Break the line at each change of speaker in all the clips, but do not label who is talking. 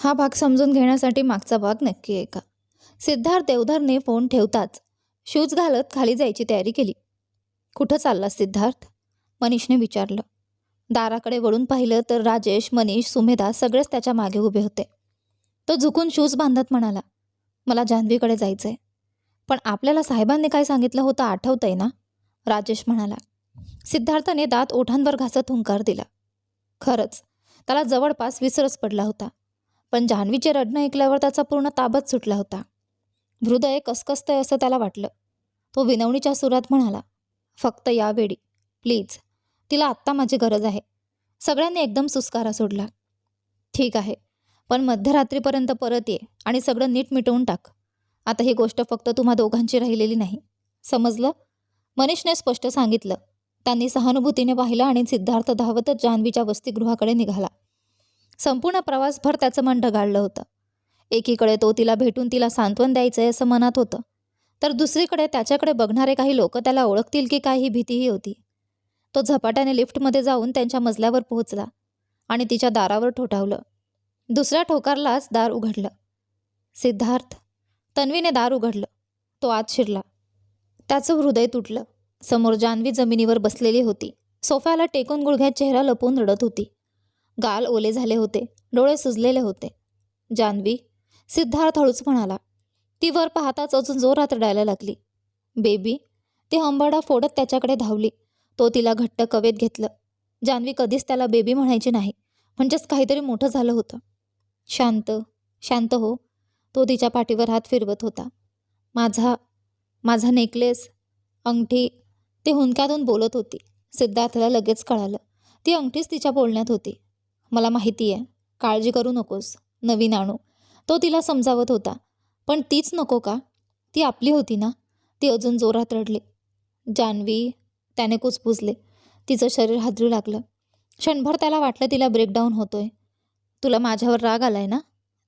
हा भाग समजून घेण्यासाठी मागचा भाग नक्की ऐका. सिद्धार्थ देवधरने फोन ठेवताच शूज घालत खाली जायची तयारी केली. कुठं चालला सिद्धार्थ? मनीषने विचारलं. दाराकडे वळून पाहिलं तर राजेश मनीष सुमेधा सगळेच त्याच्यामागे उभे होते. तो झुकून शूज बांधत म्हणाला मला जान्हवीकडे जायचं आहे पण आपल्याला साहेबांनी काय सांगितलं होतं आठवतंय ना? राजेश म्हणाला. सिद्धार्थाने दात ओठांवर घासत हुंकार दिला. खरंच त्याला जवळपास विसरच पडला होता. पण जान्हवीचे रडणं ऐकल्यावर त्याचा पूर्ण ताबच सुटला होता. हृदय कसकसतंय असं त्याला वाटलं. तो विनवणीच्या सुरात म्हणाला फक्त यावेळी प्लीज. तिला आत्ता माझी गरज आहे. सगळ्यांनी एकदम सुस्कारा सोडला. ठीक आहे पण मध्यरात्रीपर्यंत परत ये आणि सगळं नीट मिटवून टाक. आता ही गोष्ट फक्त तुम्हा दोघांची राहिलेली नाही. समजलं? मनीषने स्पष्ट सांगितलं. त्यांनी सहानुभूतीने पाहिलं आणि सिद्धार्थ धावतच जान्हवीच्या वसतिगृहाकडे निघाला. संपूर्ण प्रवासभर त्याचं मन ढगाळलं होतं. एकीकडे तो तिला भेटून तिला सांत्वन द्यायचंय असं मनात होतं. तर दुसरीकडे त्याच्याकडे बघणारे काही लोक त्याला ओळखतील की काय ही भीतीही होती. तो झपाट्याने लिफ्टमध्ये जाऊन त्यांच्या मजल्यावर पोहोचला आणि तिच्या दारावर ठोठावलं. दुसऱ्या ठोकारलाच दार उघडलं. सिद्धार्थ तन्वीने दार उघडलं. तो आत शिरला. त्याचं हृदय तुटलं. समोर जान्हवी जमिनीवर बसलेली होती. सोफ्याला टेकून गुडघ्यात चेहरा लपवून रडत होती. गाल ओले झाले होते. डोळे सुजलेले होते. जान्हवी सिद्धार्थ हळूच म्हणाला ती वर पाहताच अजून जोरात रडायला लागली. बेबी ती हंबाडा फोडत त्याच्याकडे धावली. तो तिला घट्ट कवेत घेतलं. जान्हवी कधीच त्याला बेबी म्हणायची नाही. म्हणजेच काहीतरी मोठं झालं होतं. शांत शांत हो. तो तिच्या पाठीवर हात फिरवत होता. माझा माझा नेकलेस अंगठी ती हुंदक्यातून बोलत होती. सिद्धार्थला लगेच कळालं. ती अंगठीच तिच्या बोलण्यात होती. मला माहिती आहे. काळजी करू नकोस नवीन आणू. तो तिला समजावत होता. पण तीच नको का? ती आपली होती ना? ती अजून जोरात रडली. जान्हवी त्याने कुचपुजले तिचं शरीर हादरू लागलं. क्षणभर त्याला वाटलं तिला ब्रेकडाऊन होतोय. तुला माझ्यावर राग आलाय ना?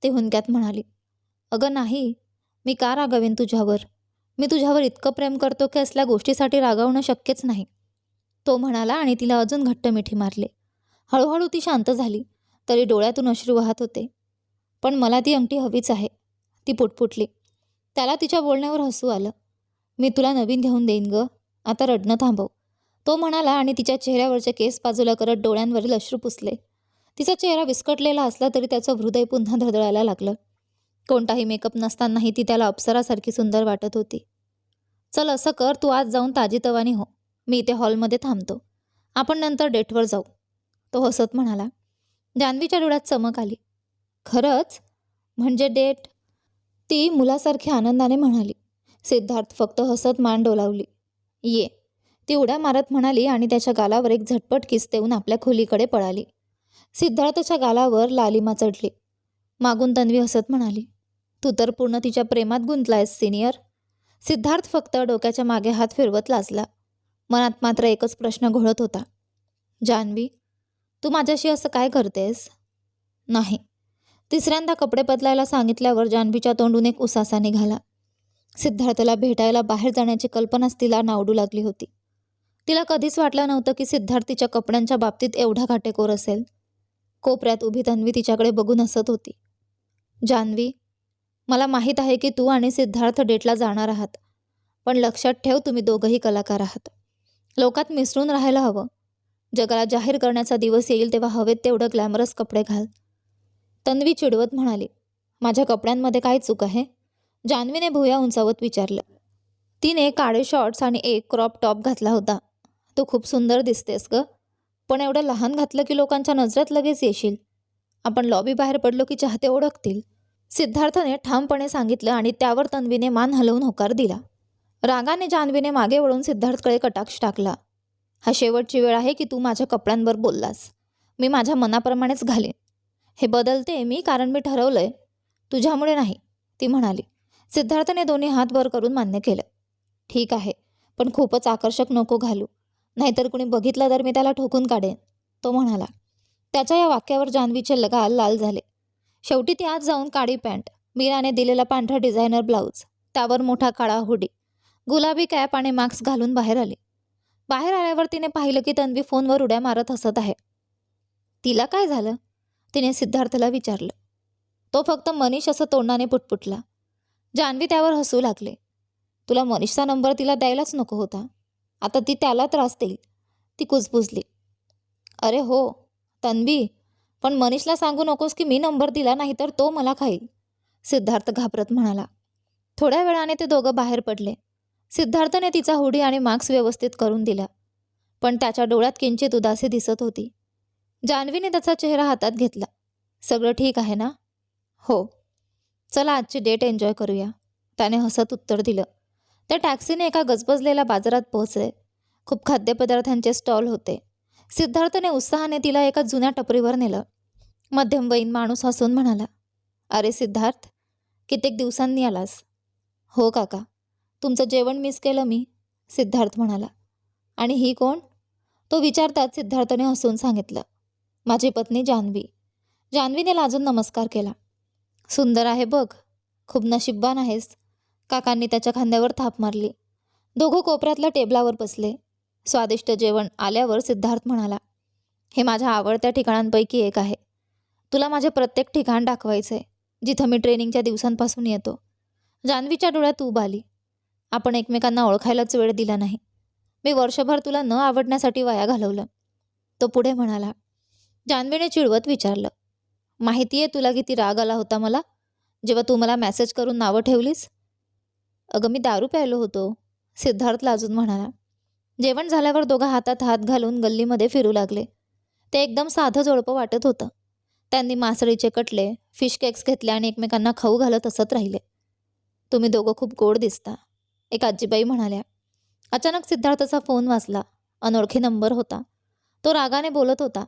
ते हुंदक्यात म्हणाली. अगं नाही मी का रागावेन तुझ्यावर? मी तुझ्यावर इतकं प्रेम करतो की असल्या गोष्टीसाठी रागावणं शक्यच नाही. तो म्हणाला आणि तिला अजून घट्ट मिठी मारले. हळूहळू ती शांत झाली तरी डोळ्यातून अश्रू वाहत होते. पण मला ती अंगठी हवीच आहे. ती पुटपुटली. त्याला तिच्या बोलण्यावर हसू आलं. मी तुला नवीन घेऊन देईन ग. आता रडणं थांबव. तो म्हणाला आणि तिच्या चेहऱ्यावरचे केस बाजूला करत डोळ्यांवरील अश्रू पुसले. तिचा चेहरा विस्कटलेला असला तरी त्याचं हृदय पुन्हा धडधडायला लागलं. कोणताही मेकअप नसतानाही ती त्याला अप्सरासारखी सुंदर वाटत होती. चल असं कर. तू आज जाऊन ताजीतवानी हो. मी इथे हॉलमध्ये थांबतो. आपण नंतर डेटवर जाऊ. तो हसत म्हणाला जान्हवीच्या डोळ्यात चमक आली. खरंच? म्हणजे डेट? ती मुलासारखी आनंदाने म्हणाली. सिद्धार्थ फक्त हसत मान डोलावली. ये. ती उड्या मारत म्हणाली आणि त्याच्या गालावर एक झटपट किस देऊन आपल्या खोलीकडे पळाली. सिद्धार्थच्या गालावर लालिमा चढली मागून तन्वी हसत म्हणाली तू तर पूर्ण तिच्या प्रेमात गुंतलायस सिनियर. सिद्धार्थ फक्त डोक्याच्या मागे हात फिरवत लाजला. मनात मात्र एकच प्रश्न घोळत होता. जान्हवी तू माझ्याशी असं काय करतेस? नाही. तिसऱ्यांदा कपडे बदलायला सांगितल्यावर जान्हवीच्या तोंडून एक उसासा निघाला. सिद्धार्थला भेटायला बाहेर जाण्याची कल्पनाच तिला नावडू लागली होती. तिला कधीच वाटलं नव्हतं की सिद्धार्थ तिच्या कपड्यांच्या बाबतीत एवढा काटेकोर असेल. कोपऱ्यात उभी तन्वी तिच्याकडे बघून हसत होती. जान्हवी मला माहीत आहे की तू आणि सिद्धार्थ डेटला जाणार आहात. पण लक्षात ठेव तुम्ही दोघंही कलाकार आहात. लोकात मिसळून राहायला हवं. जगाला जाहीर करण्याचा दिवस येईल तेव्हा हवेत तेवढं ग्लॅमरस कपडे घाल. तन्वी चिडवत म्हणाली माझ्या कपड्यांमध्ये काय चूक आहे? जान्हवीने भुया उंचावत विचारलं. तिने काळे शॉर्ट्स आणि एक क्रॉप टॉप घातला होता. तू खूप सुंदर दिसतेस ग. पण एवढं लहान घातलं की लोकांच्या नजरेत लगेच येशील. आपण लॉबी बाहेर पडलो की चाहते ओळखतील. सिद्धार्थने ठामपणे सांगितलं आणि त्यावर तन्वीने मान हलवून होकार दिला. रागाने जान्हवीने मागे वळून सिद्धार्थकडे कटाक्ष टाकला. हा शेवटची वेळ आहे की तू माझ्या कपड्यांवर बोललास. मी माझ्या मनाप्रमाणेच घालेन. हे बदलते मी कारण मी ठरवलंय. तुझ्यामुळे नाही ती म्हणाली. सिद्धार्थने दोन्ही हात वर करून मान्य केलं. ठीक आहे पण खूपच आकर्षक नको घालू. नाहीतर कुणी बघितलं तर मी त्याला ठोकून काढेन तो म्हणाला. त्याच्या या वाक्यावर जान्हवीचे लगाल लाल झाले. शेवटी ती आज जाऊन काळी पॅन्ट मीराने दिलेला पांढरा डिझायनर ब्लाऊज त्यावर मोठा काळा हुडी गुलाबी कॅप आणि मास्क घालून बाहेर आली. बाहेर आल्यावर तिने पाहिलं की तन्वी फोनवर उड्या मारत हसत आहे. तिला काय झालं? तिने सिद्धार्थला विचारलं. तो फक्त मनीष असं तोंडाने पुटपुटला. जान्हवी त्यावर हसू लागले. तुला मनीषचा नंबर तिला द्यायलाच नको होता. आता ती त्याला त्रास देईल. ती कुजबुजली. अरे हो तन्वी पण मनीषला सांगू नकोस की मी नंबर दिला नाही तर तो मला खाईल. सिद्धार्थ घाबरत म्हणाला. थोड्या वेळाने ते दोघं बाहेर पडले. सिद्धार्थने तिचा हुडी आणि मास्क व्यवस्थित करून दिला. पण त्याच्या डोळ्यात किंचित उदासी दिसत होती. जान्हवीने त्याचा चेहरा हातात घेतला. सगळं ठीक आहे ना? हो. चला आजची डेट एन्जॉय करूया. त्याने हसत उत्तर दिलं. त्या टॅक्सीने एका गजबजलेल्या बाजारात पोहोचले. खूप खाद्यपदार्थांचे स्टॉल होते. सिद्धार्थने उत्साहाने तिला एका जुन्या टपरीवर नेलं. मध्यमवयीन माणूस हसून म्हणाला अरे सिद्धार्थ कित्येक दिवसांनी आलास. हो काका. तुमचं जेवण मिस केलं मी सिद्धार्थ म्हणाला. आणि ही कोण? तो विचारताच सिद्धार्थने हसून सांगितलं. माझी पत्नी जान्हवी जान्हवीने लाजून नमस्कार केला. सुंदर आहे बघ. खूप नशीबवान आहेस. काकांनी त्याच्या खांद्यावर थाप मारली. दोघं कोपऱ्यातल्या टेबलावर बसले. स्वादिष्ट जेवण आल्यावर सिद्धार्थ म्हणाला हे माझ्या आवडत्या ठिकाणांपैकी एक आहे. तुला माझे प्रत्येक ठिकाण दाखवायचं आहे जिथं मी ट्रेनिंगच्या दिवसांपासून येतो. जान्हवीच्या डोळ्यात ऊब आली. आपण एकमेकांना ओळखायलाच वेळ दिला नाही. मी वर्षभर तुला न आवडण्यासाठी वाया घालवलं. तो पुढे म्हणाला जान्हवीने चिडवत विचारलं माहिती आहे तुला किती राग आला होता मला? जेव्हा तू मला मेसेज करून नावं ठेवलीस? अगं मी दारू प्यायलो होतो सिद्धार्थ लाजून म्हणाला. जेवण झाल्यावर दोघं हातात हात घालून गल्लीमध्ये फिरू लागले. ते एकदम साधं जोडपं वाटत होतं. त्यांनी मासळीचे कटले फिश केक्स घेतले आणि एकमेकांना खाऊ घालत असत राहिले. तुम्ही दोघं खूप गोड दिसता. एक आजीबाई म्हणाल्या अचानक सिद्धार्थचा फोन वाचला अनोळखी नंबर होता. तो रागाने बोलत होता.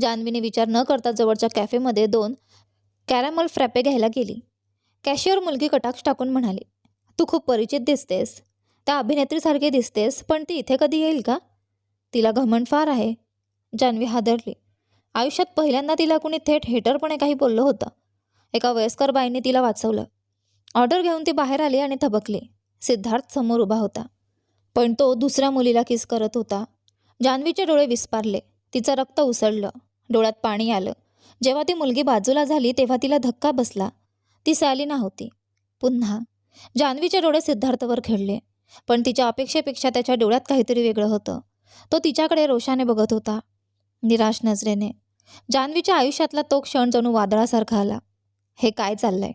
जान्हवीने विचार न करता जवळच्या कॅफेमध्ये दोन कॅरॅमल फ्रॅपे घ्यायला गेली. कॅशियर मुलगी कटाक्ष टाकून म्हणाली तू खूप परिचित दिसतेस. त्या अभिनेत्रीसारखी दिसतेस पण ती इथे कधी येईल का? तिला घमंड फार आहे. जान्हवी हादरली. आयुष्यात पहिल्यांदा तिला कुणी थेट हेटरपणे काही बोललं होतं. एका वयस्कर बाईने तिला वाचवलं. ऑर्डर घेऊन ती बाहेर आली आणि थबकली. सिद्धार्थ समोर उभा होता. पण तो दुसऱ्या मुलीला किस करत होता? जान्हवीचे डोळे विस्पारले. तिचं रक्त उसळलं. डोळ्यात पाणी आलं. जेव्हा ती मुलगी बाजूला झाली तेव्हा तिला धक्का बसला. ती सॅलिना होती. पुन्हा. जान्हवीचे डोळे सिद्धार्थवर खेळले. पण तिच्या अपेक्षेपेक्षा त्याच्या डोळ्यात काहीतरी वेगळं होतं. तो तिच्याकडे रोषाने बघत होता. निराश नजरेने. जान्हवीच्या आयुष्यातला तो क्षण जणू वादळासारखा आला. हे काय चाललंय?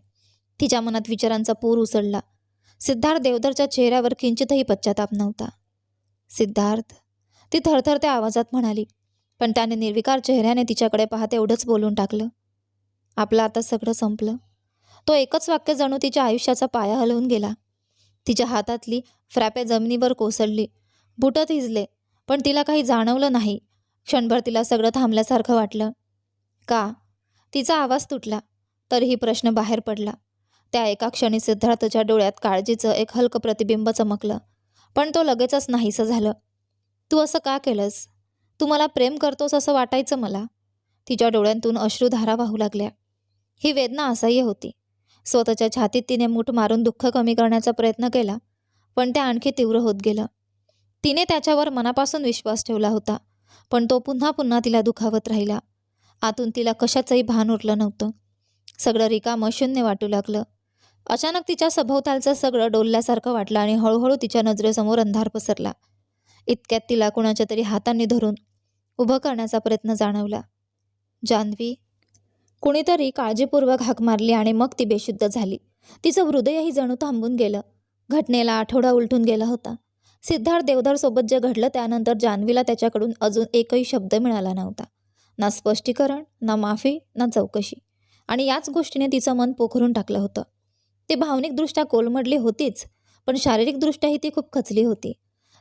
तिच्या मनात विचारांचा पूर उसळला. सिद्धार्थ देवधरच्या चेहऱ्यावर किंचितही पश्चाताप नव्हता. सिद्धार्थ? ती थरथरत्या आवाजात म्हणाली पण त्याने निर्विकार चेहऱ्याने तिच्याकडे पाहत एवढंच बोलून टाकलं. आपलं आता सगळं संपलं. तो एकच वाक्य जणू तिच्या आयुष्याचा पाया हलवून गेला. तिच्या हातातली फ्रॅपे जमिनीवर कोसळली. बुटत हिजले पण तिला काही जाणवलं नाही. क्षणभर तिला सगळं थांबल्यासारखं वाटलं. का? तिचा आवाज तुटला. तरीही प्रश्न बाहेर पडला. त्या एका क्षणी सिद्धार्थच्या डोळ्यात काळजीचं एक हलकं प्रतिबिंब चमकलं. पण तो लगेचच नाहीसं झालं. तू असं का केलंस? तू मला प्रेम करतोस असं वाटायचं मला? तिच्या डोळ्यांतून अश्रूधारा वाहू लागल्या. ही वेदना असह्य होती. स्वतःच्या छातीत तिने मूठ मारून दुःख कमी करण्याचा प्रयत्न केला पण ते आणखी तीव्र होत गेलं. तिने त्याच्यावर मनापासून विश्वास ठेवला होता पण तो पुन्हा पुन्हा तिला दुखावत राहिला. आतून तिला कशाचंही भान उरलं नव्हतं. सगळं रिकामं शून्य वाटू लागलं. अचानक तिच्या सभोवतालचं सगळं डोलल्यासारखं वाटलं आणि हळूहळू तिच्या नजरेसमोर अंधार पसरला. इतक्यात तिला कुणाच्या तरी हातांनी धरून उभं करण्याचा प्रयत्न जाणवला. जान्हवी कुणीतरी काळजीपूर्वक हाक मारली आणि मग ती बेशुद्ध झाली. तिचं हृदयही जणू थांबून गेलं. घटनेला आठवडा उलटून गेला होता. सिद्धार्थ देवधरसोबत जे घडलं त्यानंतर जान्हवीला त्याच्याकडून अजून एकही शब्द मिळाला नव्हता. ना स्पष्टीकरण ना माफी ना चौकशी. आणि याच गोष्टीने तिचं मन पोखरून टाकलं होतं. ते भावनिकदृष्ट्या कोलमडली होतीच पण शारीरिकदृष्ट्याही ती खूप खचली होती.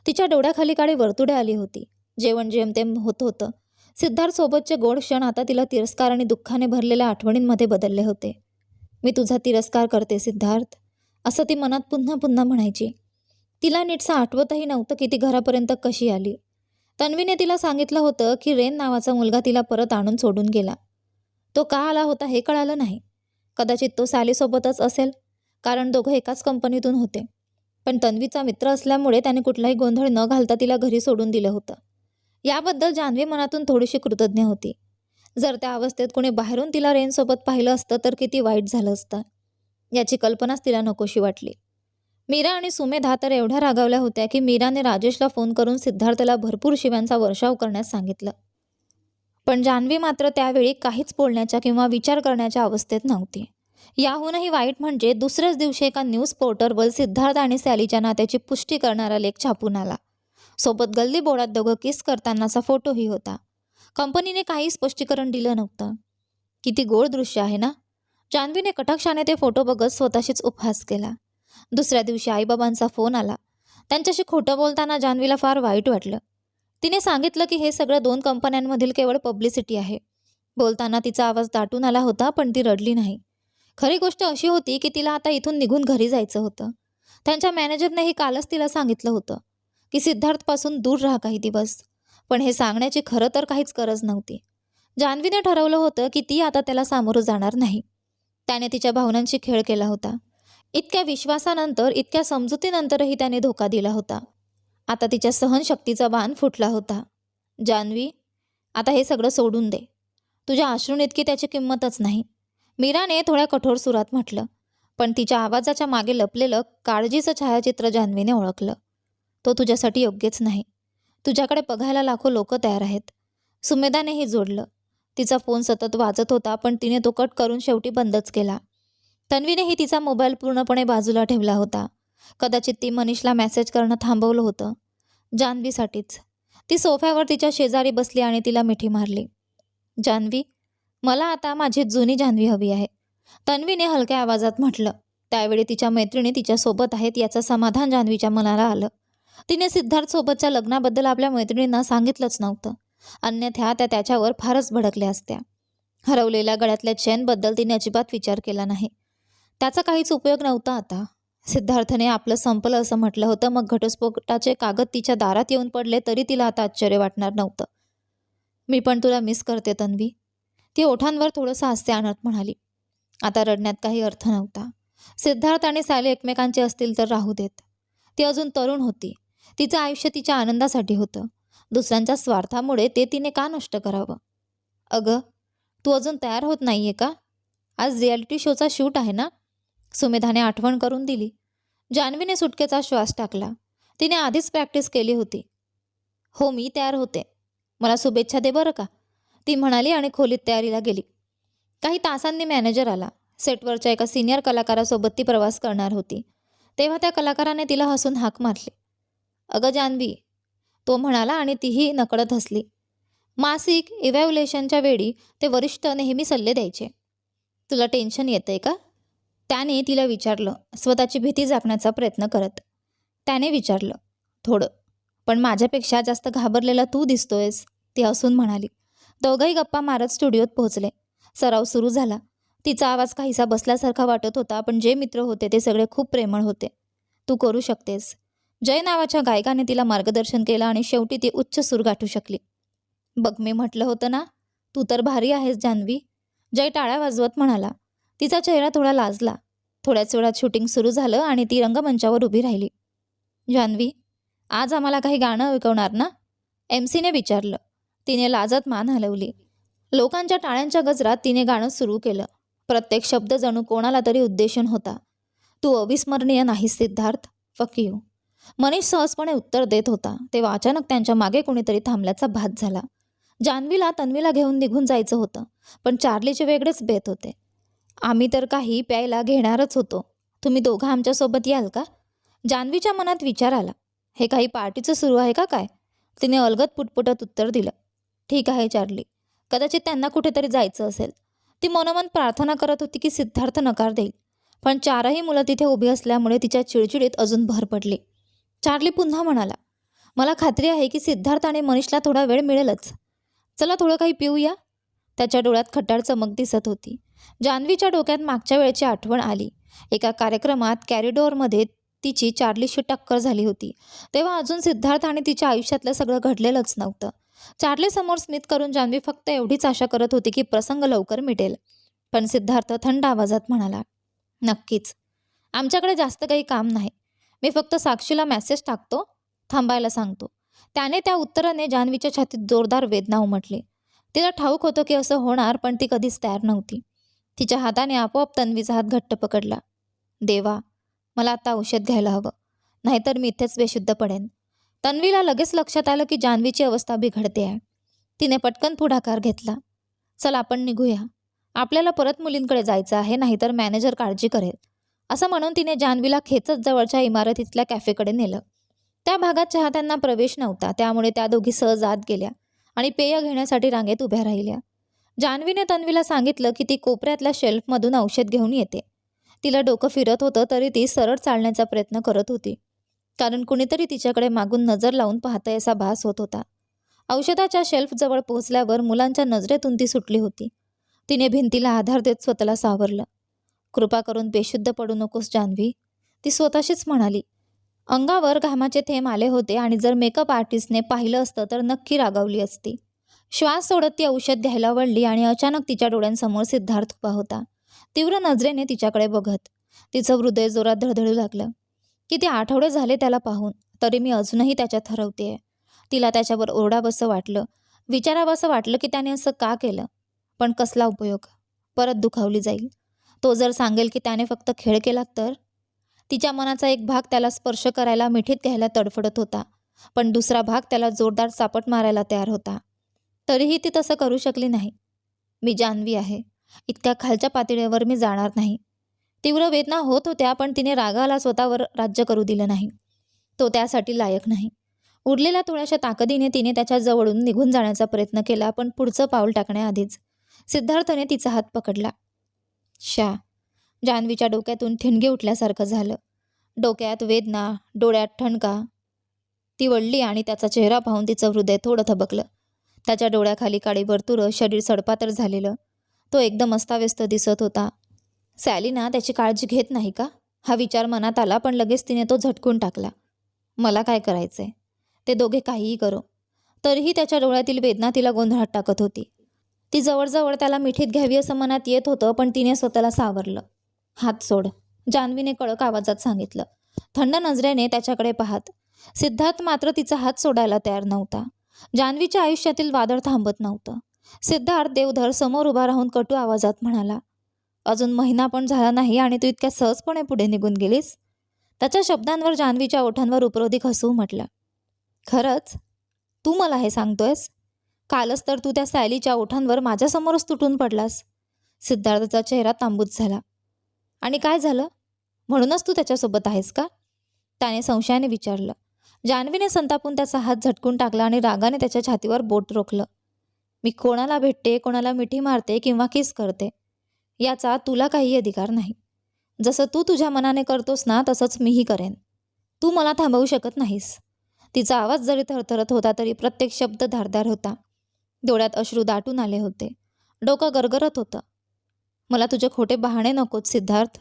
तिच्या डोळ्याखाली काळी वर्तुळे आली होती. जेवण जेमतेम होत होतं. सिद्धार्थसोबतचे गोड क्षण आता तिला तिरस्कार आणि दुःखाने भरलेल्या आठवणींमध्ये बदलले होते. मी तुझा तिरस्कार करते सिद्धार्थ असं ती मनात पुन्हा पुन्हा म्हणायची. तिला नीटसं आठवतही नव्हतं की ती घरापर्यंत कशी आली. तन्वीने तिला सांगितलं होतं की रेन नावाचा मुलगा तिला परत आणून सोडून गेला. तो का आला होता हे कळालं नाही. कदाचित तो सालीसोबतच असेल. कारण दोघं एकाच कंपनीतून होते. पण तन्वीचा मित्र असल्यामुळे त्याने कुठलाही गोंधळ न घालता तिला घरी सोडून दिलं होतं. याबद्दल जान्हवी मनातून थोडीशी कृतज्ञ होती. जर त्या अवस्थेत कोणी बाहेरून तिला रेनसोबत पाहिलं असतं तर किती वाईट झालं असतं. याची कल्पनाच तिला नकोशी वाटली. मीरा आणि सुमेधा तर एवढ्या रागावल्या होत्या की मीराने राजेशला फोन करून सिद्धार्थला भरपूर शिव्यांचा वर्षाव करण्यास सांगितलं. पण जान्हवी मात्र त्यावेळी काहीच बोलण्याच्या किंवा विचार करण्याच्या अवस्थेत नव्हती. याहूनही वाईट म्हणजे दुसऱ्याच दिवशी एका न्यूज पोर्टरवर सिद्धार्थ आणि सॅलीच्या नात्याची पुष्टी करणारा लेख छापून आला. सोबत गल्ली बोळात दोघं किस करतानाचा फोटोही होता. कंपनीने काही स्पष्टीकरण दिलं नव्हतं. किती गोड दृश्य आहे ना? जान्हवीने कटाक्षाने ते फोटो बघत स्वतःशीच उपहास केला. दुसऱ्या दिवशी आईबाबांचा फोन आला. त्यांच्याशी खोटं बोलताना जान्हवीला फार वाईट वाटलं. तिने सांगितलं की हे सगळं दोन कंपन्यांमधील केवळ पब्लिसिटी आहे. बोलताना तिचा आवाज दाटून आला होता पण ती रडली नाही. खरी गोष्ट अशी होती की तिला आता इथून निघून घरी जायचं होतं. त्यांच्या मॅनेजरनेही कालच तिला सांगितलं होतं की सिद्धार्थपासून दूर राहा काही दिवस. पण हे सांगण्याची खरं तर काहीच गरज नव्हती. जान्हवीने ठरवलं होतं की ती आता त्याला सामोरं जाणार नाही. त्याने तिच्या भावनांशी खेळ केला होता. इतक्या विश्वासानंतर इतक्या समजुतीनंतरही त्याने धोका दिला होता. आता तिच्या सहनशक्तीचा बाण फुटला होता. जान्हवी आता हे सगळं सोडून दे. तुझ्या अश्रून इतकी त्याची किंमतच नाही. मीराने थोड्या कठोर सुरात म्हटलं पण तिच्या आवाजाच्या मागे लपलेलं काळजीचं छायाचित्र जान्हवीने ओळखलं. तो तुझ्यासाठी योग्यच नाही. तुझ्याकडे बघायला लाखो लोक तयार आहेत. सुमेधानेही जोडलं. तिचा फोन सतत वाजत होता पण तिने तो कट करून शेवटी बंदच केला. तन्वीनेही तिचा मोबाईल पूर्णपणे बाजूला ठेवला होता. कदाचित ती मनीषला मेसेज करणं थांबवलं होतं. जान्हवीसाठीच. ती सोफ्यावर तिच्या शेजारी बसली आणि तिला मिठी मारली. जान्हवी मला आता माझी जुनी जान्हवी हवी आहे. तन्वीने हलक्या आवाजात म्हटलं त्यावेळी तिच्या मैत्रिणी तिच्यासोबत आहेत याचं समाधान जान्हवीच्या मनाला आलं. तिने सिद्धार्थसोबतच्या लग्नाबद्दल आपल्या मैत्रिणींना सांगितलंच नव्हतं. अन्यथा त्या त्याच्यावर फारच भडकल्या असत्या. हरवलेल्या गळ्यातल्या चेनबद्दल तिने अजिबात विचार केला नाही. त्याचा काहीच उपयोग नव्हता आता. सिद्धार्थने आपलं संपलं असं म्हटलं होतं मग घटस्फोटाचे कागद तिच्या दारात येऊन पडले तरी तिला आता आश्चर्य वाटणार नव्हतं. मी पण तुला मिस करते तन्वी. ती ओठांवर थोडंसं हास्य आणत म्हणाली आता रडण्यात काही अर्थ नव्हता. सिद्धार्थ आणि सायली एकमेकांचे असतील तर राहू देत. ती अजून तरुण होती. तिचं आयुष्य तिच्या आनंदासाठी होतं. दुसऱ्यांच्या स्वार्थामुळे ते तिने का नष्ट करावं? अगं तू अजून तयार होत नाही आहे का? आज रियालिटी शोचा शूट आहे ना? सुमेधाने आठवण करून दिली. जान्हवीने सुटकेचा श्वास टाकला. तिने आधीच प्रॅक्टिस केली होती. हो मी तयार होते. मला शुभेच्छा दे बरं का? ती म्हणाली आणि खोलीत तयारीला गेली. काही तासांनी मॅनेजर आला. सेटवरच्या एका सिनियर कलाकारासोबत ती प्रवास करणार होती. तेव्हा त्या कलाकाराने तिला हसून हाक मारली. अगं जान्हवी तो म्हणाला आणि तीही नकळत हसली. मासिक इव्हॅव्युलेशनच्या वेळी ते वरिष्ठ नेहमी सल्ले द्यायचे. तुला टेन्शन येतंय का? त्याने तिला विचारलं. स्वतःची भीती झाकण्याचा प्रयत्न करत. त्याने विचारलं. थोडं. पण माझ्यापेक्षा जास्त घाबरलेला तू दिसतोयस ती हसून म्हणाली. दोघंही गप्पा मारत स्टुडिओत पोहोचले. सराव सुरू झाला. तिचा आवाज काहीसा बसल्यासारखा वाटत होता पण जे मित्र होते ते सगळे खूप प्रेमळ होते. तू करू शकतेस. जय नावाच्या गायकाने तिला मार्गदर्शन केलं आणि शेवटी ती उच्च सूर गाठू शकली. बघ मी म्हटलं होतं ना तू तर भारी आहेस जान्हवी. जय टाळ्या वाजवत म्हणाला. तिचा चेहरा थोडा लाजला. थोड्याच वेळात शूटिंग सुरू झालं आणि ती रंगमंचावर उभी राहिली. जान्हवी आज आम्हाला काही गाणं ऐकवणार ना? एम सीने विचारलं. तिने लाजत मान हलवली. लोकांच्या टाळ्यांच्या गजरात तिने गाणं सुरू केलं. प्रत्येक शब्द जणू कोणाला तरी उद्देशून होता. तू अविस्मरणीय नाही सिद्धार्थ. फक मनीष सहजपणे उत्तर देत होता. तेव्हा अचानक त्यांच्या मागे कोणीतरी थांबल्याचा भात झाला. जान्हवीला तन्वीला घेऊन निघून जायचं होतं पण चार्लीचे वेगळेच बेत होते. आम्ही तर काही प्यायला घेणारच होतो. तुम्ही दोघं आमच्यासोबत याल का? जान्हवीच्या मनात विचार आला. हे काही पार्टीचं सुरू आहे का काय? तिने अलगद पुटपुटत उत्तर दिलं. ठीक आहे चार्ली. कदाचित त्यांना कुठेतरी जायचं असेल. ती मनोमन प्रार्थना करत होती की सिद्धार्थ नकार देईल. पण चारही मुलं तिथे उभी असल्यामुळे तिच्या चिडचिडीत अजून भर पडली. चार्ली पुन्हा म्हणाला मला खात्री आहे की सिद्धार्थ आणि मनीषला थोडा वेळ मिळेलच. चला थोडं काही पिऊया. त्याच्या डोळ्यात खट्टाळ चमक दिसत होती. जान्हवीच्या डोक्यात मागच्या वेळेची आठवण आली. एका कार्यक्रमात कॅरिडोअरमध्ये तिची चार्लीशी टक्कर झाली होती. तेव्हा अजून सिद्धार्थ आणि तिच्या आयुष्यातलं सगळं घडलेलंच नव्हतं. चार्लीसमोर स्मित करून जान्हवी फक्त एवढीच आशा करत होती की प्रसंग लवकर मिटेल. पण सिद्धार्थ थंड आवाजात म्हणाला नक्कीच. आमच्याकडे जास्त काही काम नाही. मी फक्त साक्षीला मेसेज टाकतो थांबायला सांगतो. त्याने त्या उत्तराने जान्हवीच्या छातीत जोरदार वेदना उमटली. तिला ठाऊक होतं की असं होणार पण ती कधीच तयार नव्हती. तिच्या हाताने आपोआप तन्वीचा हात घट्ट पकडला. देवा मला आता औषध घ्यायला हवं. नाहीतर मी इथेच बेशुद्ध पडेन तन्वीला लगेच लक्षात आलं की जान्हवीची अवस्था बिघडते आहे. तिने पटकन पुढाकार घेतला. चल आपण निघूया. आपल्याला परत मुलींकडे जायचं आहे नाहीतर मॅनेजर काळजी करेल. असं म्हणून तिने जान्हवीला खेचत जवळच्या इमारतीतल्या कॅफेकडे नेलं. त्या भागात चाहत्यांना प्रवेश नव्हता त्यामुळे त्या दोघी सहज आत गेल्या आणि पेय घेण्यासाठी रांगेत उभ्या राहिल्या. जान्हवीने तन्वीला सांगितलं की ती कोपऱ्यातल्या शेल्फमधून औषध घेऊन येते. तिला डोकं फिरत होतं तरी ती सरळ चालण्याचा प्रयत्न करत होती. कारण कुणीतरी तिच्याकडे मागून नजर लावून पाहतंय असा भास होत होता. औषधाच्या शेल्फजवळ पोहोचल्यावर मुलांच्या नजरेतून ती सुटली होती. तिने भिंतीला आधार देत स्वतःला सावरलं. कृपा करून बेशुद्ध पडू नकोस जान्हवी. ती स्वतःशीच म्हणाली. अंगावर घामाचे थेंब आले होते आणि जर मेकअप आर्टिस्टने पाहिलं असतं तर नक्की रागावली असती. श्वास सोडत ती औषध घ्यायला वळली आणि अचानक तिच्या डोळ्यांसमोर सिद्धार्थ उभा होता. तीव्र नजरेने तिच्याकडे बघत. तिचं हृदय जोरात धडधडू लागलं. किती आठवडे झाले त्याला पाहून तरी मी अजूनही त्याच्यात आहे तिला त्याच्यावर ओरडावंसं वाटलं. विचारावंसं वाटलं की त्याने असं का केलं? पण कसला उपयोग? परत दुखावली जाईल. तो जर सांगेल की त्याने फक्त खेळ केला तर? तिच्या मनाचा एक भाग त्याला स्पर्श करायला मिठीत घ्यायला तडफडत होता पण दुसरा भाग त्याला जोरदार चापट मारायला तयार होता. तरीही ती तसं करू शकली नाही. मी जान्हवी आहे. इतक्या खालच्या पातळीवर मी जाणार नाही. तीव्र वेदना होत होत्या पण तिने रागाला स्वतःवर राज्य करू दिलं नाही. तो त्यासाठी लायक नाही. उरलेल्या थोड्याशा ताकदीने तिने त्याच्या जवळून निघून जाण्याचा प्रयत्न केला पण पुढचं पाऊल टाकण्याआधीच सिद्धार्थने तिचा हात पकडला. शा जान्हवीच्या डोक्यातून ठिणगे उठल्यासारखं झालं. डोक्यात वेदना डोळ्यात ठणका. ती वळली आणि त्याचा चेहरा पाहून तिचं हृदय थोडं थबकलं. त्याच्या डोळ्याखाली काळी वर्तुरं शरीर सडपातर झालेलं. तो एकदम अस्ताव्यस्त दिसत होता. सॅलिना त्याची काळजी घेत नाही का? हा विचार मनात आला पण लगेच तिने तो झटकून टाकला. मला काय करायचंय? ते दोघे काहीही करो. तरीही त्याच्या डोळ्यातील वेदना तिला गोंधळात टाकत होती. ती जवळजवळ त्याला मिठीत घ्यावी असं मनात येत होतं पण तिने स्वतःला सावरलं. हात सोड. जान्हवीने कडक आवाजात सांगितलं. थंड नजरेने त्याच्याकडे पाहत. सिद्धार्थ मात्र तिचा हात सोडायला तयार नव्हता. जान्हवीच्या आयुष्यातील वादळ थांबत नव्हतं. सिद्धार्थ देवधर समोर उभा राहून कटू आवाजात म्हणाला अजून महिना पण झाला नाही आणि तू इतक्या सहजपणे पुढे निघून गेलीस? त्याच्या शब्दांवर जान्हवीच्या ओठांवर उपरोधिक हसू म्हटलं. खरंच? तू मला हे सांगतोयस? कालच तर तू त्या सॅलीच्या ओठांवर माझ्यासमोरच तुटून पडलास. सिद्धार्थचा चेहरा तांबूत झाला. आणि काय झालं? म्हणूनच तू त्याच्यासोबत आहेस का? त्याने संशयाने विचारलं. जान्हवीने संतापून त्याचा हात झटकून टाकला आणि रागाने त्याच्या छातीवर बोट रोखलं. मी कोणाला भेटते कोणाला मिठी मारते किंवा किस करते? याचा तुला काही अधिकार नाही. जसं तू तुझ्या मनाने करतोस ना तसंच मीही करेन. तू मला थांबवू शकत नाहीस. तिचा आवाज जरी थरथरत होता तरी प्रत्येक शब्द धारदार होता. डोळ्यात अश्रू दाटून आले होते. डोकं गरगरत होतं. मला तुझे खोटे बहाणे नकोत सिद्धार्थ.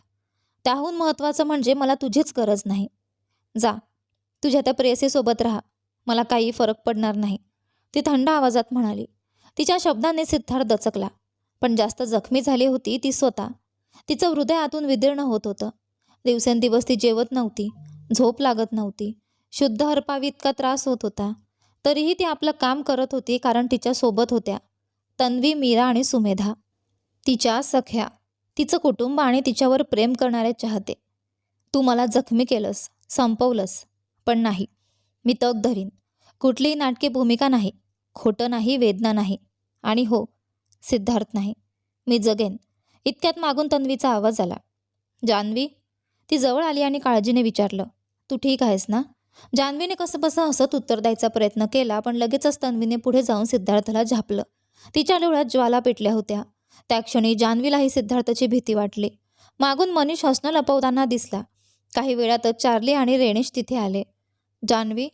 त्याहून महत्त्वाचं म्हणजे मला तुझीच गरज नाही. जा. तुझ्या त्या प्रेयसीसोबत राहा. मला काही फरक पडणार नाही. ती थंड आवाजात म्हणाली. तिच्या शब्दाने सिद्धार्थ दचकला. पण जास्त जखमी झाली होती ती स्वतः. तिचं हृदय आतून विदीर्ण होत होतं. दिवसेंदिवस ती जेवत नव्हती झोप लागत नव्हती. शुद्ध हरपावी इतका त्रास होत होता. तरीही ती आपलं काम करत होती कारण तिच्या सोबत होत्या. तन्वी मीरा आणि सुमेधा. तिच्या सख्या तिचं कुटुंब आणि तिच्यावर प्रेम करणारे चाहते. तू मला जखमी केलंस संपवलंस पण नाही. मी तग धरीन. कुठलीही नाटकी भूमिका नाही. खोटं नाही वेदना नाही. आणि हो सिद्धार्थ नाही. मी जगेन. इतक्यात मागून तन्वीचा आवाज आला. जान्हवी ती जवळ आली आणि काळजीने विचारलं तू ठीक आहेस ना? जान्हवीने कसं बसं हसत उत्तर द्यायचा प्रयत्न केला पण लगेचच तन्वीने पुढे जाऊन सिद्धार्थला झापलं. तिच्या डोळ्यात ज्वाला पेटल्या होत्या. त्या क्षणी जान्हवीलाही सिद्धार्थाची भीती वाटली. मागून मनीष हसणं लपवताना दिसला. काही वेळातच चार्ली आणि रेणेश तिथे आले. जान्हवी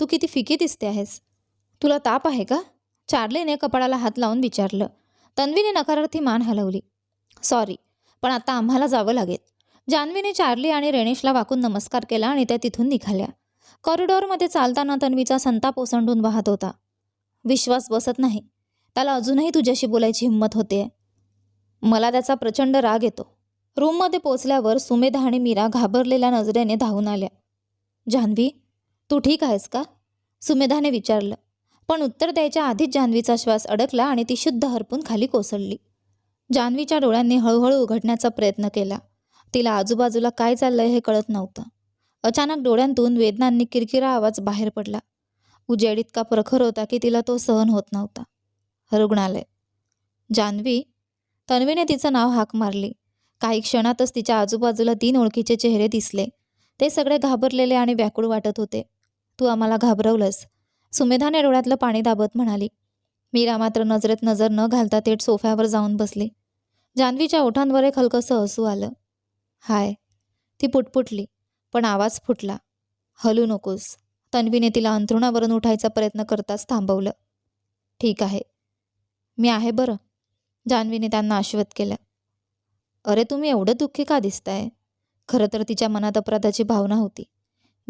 तू किती फिकी दिसते आहेस. तुला ताप आहे का? चार्लीने कपाळाला हात लावून विचारलं. तन्वीने नकारार्थी मान हलवली. सॉरी पण आता आम्हाला जावं लागेल. जान्हवीने चार्ली आणि रेणेशला वाकून नमस्कार केला आणि त्या तिथून निघाल्या. कॉरिडॉरमध्ये चालताना तन्वीचा संताप ओसंडून वाहत होता. विश्वास बसत नाही. त्याला अजूनही तुझ्याशी बोलायची हिंमत होते. मला त्याचा प्रचंड राग येतो. रूममध्ये पोचल्यावर सुमेधा आणि मीरा घाबरलेल्या नजरेने धावून आल्या. जान्हवी तू ठीक आहेस का? सुमेधाने विचारलं. पण उत्तर द्यायच्या आधीच जान्हवीचा श्वास अडकला आणि ती शुद्ध हरपून खाली कोसळली. जान्हवीच्या डोळ्यांनी हळूहळू उघडण्याचा प्रयत्न केला. तिला आजूबाजूला काय चाललंय हे कळत नव्हतं. अचानक डोळ्यांतून वेदनांनी किरकिरा आवाज बाहेर पडला. उजेड इतका प्रखर होता की तिला तो सहन होत नव्हता. रुग्णालय. जान्हवी? तन्वीने तिचं नाव हाक मारली. काही क्षणातच तिच्या आजूबाजूला तीन ओळखीचे चेहरे दिसले. ते सगळे घाबरलेले आणि व्याकुळ वाटत होते. तू आम्हाला घाबरवलंस. सुमेधाने डोळ्यातलं पाणी दाबत म्हणाली. मीरा मात्र नजरेत नजर न घालता थेट सोफ्यावर जाऊन बसली. जान्हवीच्या ओठांवर एक हलकंसं हसू आलं. हाय ती पुटपुटली पण आवाज फुटला. हलू नकोस. तन्वीने तिला अंथरुणावरून उठायचा प्रयत्न करताच थांबवलं. ठीक आहे. मी आहे बरं. जान्हवीने त्यांना आश्वत केलं. अरे तुम्ही एवढं दुःखी का दिसताय? खरं तर तिच्या मनात अपराधाची भावना होती.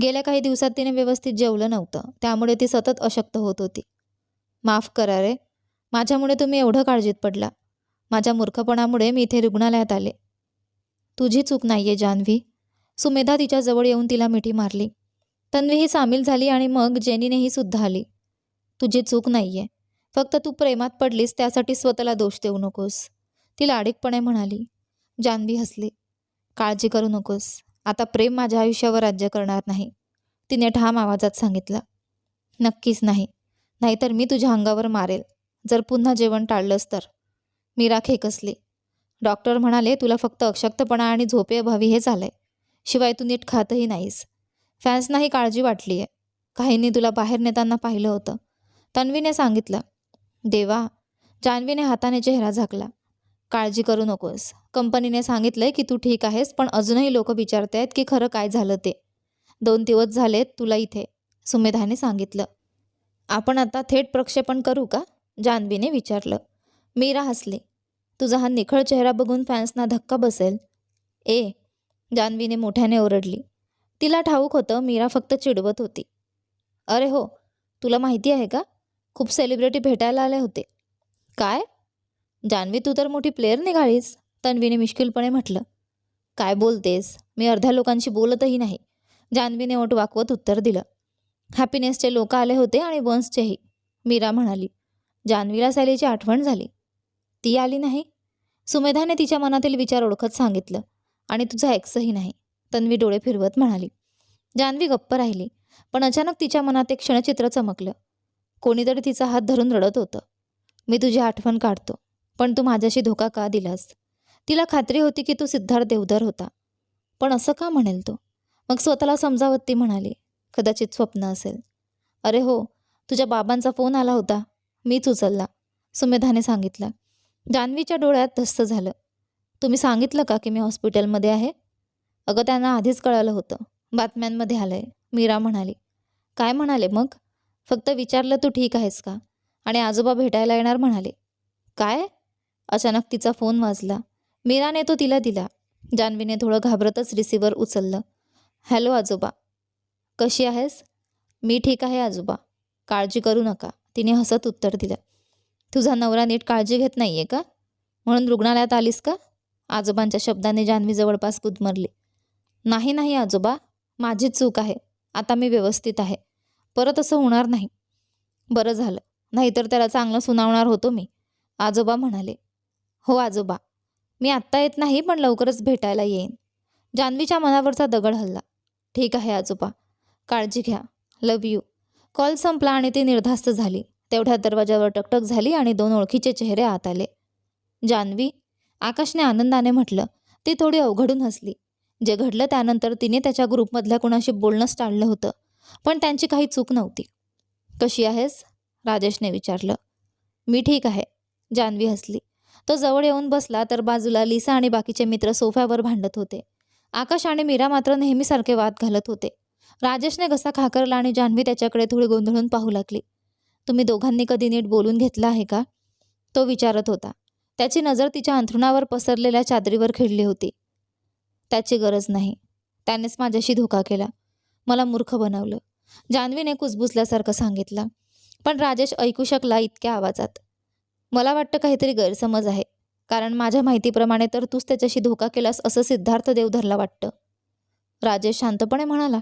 गेल्या काही दिवसात तिने व्यवस्थित जेवलं नव्हतं. त्यामुळे ती सतत अशक्त होत होती. माफ करा रे. माझ्यामुळे तुम्ही एवढं काळजीत पडला. माझ्या मूर्खपणामुळे मी इथे रुग्णालयात आले. तुझी चूक नाही आहे जान्हवी सुमेधा तिच्याजवळ येऊन तिला मिठी मारली. तन्वीही सामील झाली आणि मग जेनीनेही सुद्धा आली. तुझी चूक नाही आहे फक्त तू प्रेमात पडलीस त्यासाठी स्वतःला दोष देऊ नकोस. ती लाडीकपणे म्हणाली. जान्हवी हसली. काळजी करू नकोस. आता प्रेम माझ्या आयुष्यावर राज्य करणार नाही. तिने ठाम आवाजात सांगितलं. नक्कीच नाही. नाहीतर मी तुझ्या अंगावर मारेल. जर पुन्हा जेवण टाळलंस तर. मीरा खेकसली. डॉक्टर म्हणाले तुला फक्त अशक्तपणा आणि झोपे अभावी हे झालंय. शिवाय तू नीट खातही नाहीस. फॅन्सनाही काळजी वाटली आहे काहींनी तुला बाहेर नेताना पाहिलं होतं. तन्वीने सांगितलं देवा. जान्हवीने हाताने चेहरा झाकला. काळजी करू नकोस. कंपनीने सांगितलं आहे की तू ठीक आहेस पण अजूनही लोक विचारत आहेत की खरं काय झालं ते. दोन दिवस झालेत तुला इथे सुमेधाने सांगितलं. आपण आता थेट प्रक्षेपण करू का? जान्हवीने विचारलं. मीरा हसली. तुझा हा निखळ चेहरा बघून फॅन्सना धक्का बसेल. ए जान्हवीने मोठ्याने ओरडली. तिला ठाऊक होतं मीरा फक्त चिडवत होती. अरे हो तुला माहिती आहे का? खूप सेलिब्रिटी भेटायला आले होते. काय? जान्हवी तू तर मोठी प्लेअर निघालीस. तन्वीने मिश्किलपणे म्हटलं. काय बोलतेस? मी अर्ध्या लोकांशी बोलतही नाही. जान्हवीने ओट वाकवत उत्तर दिलं. हॅपीनेसचे लोक आले होते आणि बन्सचेही मीरा म्हणाली. जान्हवीला सॅलीची आठवण झाली. ती आली नाही? सुमेधाने तिच्या मनातील विचार ओळखत सांगितलं. आणि तुझा एक्सही नाही. तन्वी डोळे फिरवत म्हणाली. जान्हवी गप्प राहिली. पण अचानक तिच्या मनात एक क्षणचित्र चमकलं. कोणीतरी तिचा हात धरून रडत होतं. मी तुझी आठवण काढतो. पण तू माझ्याशी धोका का दिलास? तिला खात्री होती की तू सिद्धार्थ देवधर होता. पण असं का म्हणेल तो? मग स्वतःला समजावत ती म्हणाली कदाचित स्वप्न असेल. अरे हो तुझ्या बाबांचा फोन आला होता. मीच उचलला सुमेधाने सांगितलं. जान्हवीच्या डोळ्यात धस्त झालं. तुम्ही सांगितलं का की मी हॉस्पिटलमध्ये आहे? अगं त्यांना आधीच कळालं होतं. बातम्यांमध्ये आलं आहे मीरा म्हणाली. काय म्हणाले मग? फक्त विचारलं तू ठीक आहेस का? आणि आजोबा भेटायला येणार म्हणाले. काय? अचानक तिचा फोन वाजला. मीराने तो तिला दिला. जान्हवीने थोडं घाबरतच रिसिव्हर उचललं. हॅलो आजोबा. कशी आहेस? मी ठीक आहे आजोबा. काळजी करू नका. तिने हसत उत्तर दिलं. तुझा नवरा नीट काळजी घेत नाही आहे का? म्हणून रुग्णालयात आलीस का? आजोबांच्या शब्दाने जान्हवी जवळपास गुदमरली. नाही नाही आजोबा. माझीच चूक आहे. आता मी व्यवस्थित आहे. परत असं होणार नाही. बरं झालं. नाहीतर त्याला चांगलं सुनावणार होतो मी. आजोबा म्हणाले. हो आजोबा. मी आत्ता येत नाही पण लवकरच भेटायला येईन. जान्हवीच्या मनावरचा दगड हल्ला. ठीक आहे आजोबा. काळजी घ्या. लव यू कॉल संपला आणि ती निर्धास्त झाली. तेवढ्यात दरवाजावर टकटक झाली आणि दोन ओळखीचे चेहरे आत आले. जान्हवी आकाशने आनंदाने म्हटलं ती थोडी अवघडून हसली. जे घडलं त्यानंतर तिने त्याच्या ग्रुपमधल्या कुणाशी बोलणंच टाळलं होतं पण त्यांची काही चूक नव्हती. कशी आहेस? राजेशने विचारलं. मी ठीक आहे. जान्हवी हसली. तो जवळ येऊन बसला तर बाजूला लिसा आणि बाकीचे मित्र सोफ्यावर भांडत होते. आकाश आणि मीरा मात्र नेहमीसारखे वाद घालत होते. राजेशने घसा खाकरला आणि जान्हवी त्याच्याकडे थोडी गोंधळून पाहू लागली. तुम्ही दोघांनी कधी नीट बोलून घेतला आहे का? तो विचारत होता. त्याची नजर तिच्या अंथरुणावर पसरलेल्या चादरीवर खिळली होती. त्याची गरज नाही. त्यानेच माझ्याशी धोका केला. मला मूर्ख बनवलं. जान्हवीने कुजबुजल्यासारखं सांगितलं. पण राजेश ऐकू शकला इतक्या आवाजात. मला वाटतं काहीतरी गैरसमज आहे. कारण माझ्या माहितीप्रमाणे तर तूच त्याच्याशी धोका केलास असं सिद्धार्थ देवधरला वाटतं. राजेश शांतपणे म्हणाला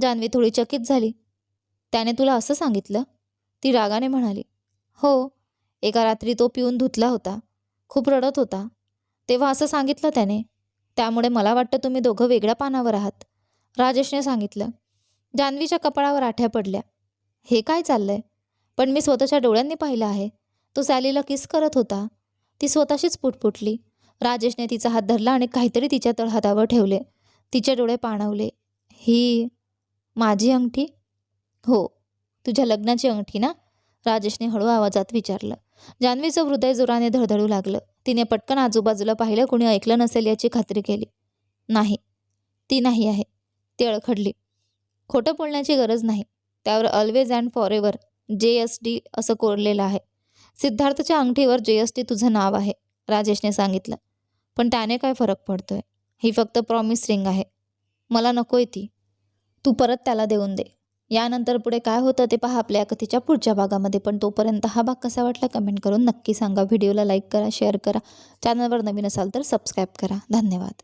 जान्हवी थोडी चकित झाली. त्याने तुला असं सांगितलं? ती रागाने म्हणाली हो एका रात्री तो पिऊन धुतला होता. खूप रडत होता. तेव्हा असं सांगितलं त्याने. त्यामुळे मला वाटतं तुम्ही दोघं वेगळ्या पानावर आहात. राजेशने सांगितलं जान्हवीच्या कपाळावर आठ्या पडल्या. हे काय चाललंय? पण मी स्वतःच्या डोळ्यांनी पाहिलं आहे. तो सॅलीला किस करत होता? ती स्वतःशीच पुटपुटली. राजेशने तिचा हात धरला आणि काहीतरी तिच्या तळहातावर ठेवले. तिचे डोळे पाणवले. ही माझी अंगठी? हो तुझ्या लग्नाची अंगठी ना? राजेशने हळू आवाजात विचारलं. जान्हवीचं हृदय जोराने धडधडू लागलं. तिने पटकन आजूबाजूला पाहिलं कुणी ऐकलं नसेल याची खात्री केली. नाही ती नाही आहे. ती अळखडली. खोटं बोलण्याची गरज नाही. त्यावर always and forever J S D D असं कोरलेलं आहे. सिद्धार्थच्या अंगठीवर जे एस तुझं नाव आहे राजेशने सांगितलं. पण त्याने काय फरक पडतोय? ही फक्त प्रॉमिस रिंग आहे. मला नकोय ती तू परत त्याला देऊन दे. यानंतर पुढे काय होतं ते पहा आपल्या कथेच्या पुढच्या भागामध्ये पण तोपर्यंत हा भाग कसा वाटला कमेंट करून नक्की सांगा. व्हिडिओला लाईक करा शेअर करा. चॅनलवर नवीन असाल तर सबस्क्राईब करा. धन्यवाद.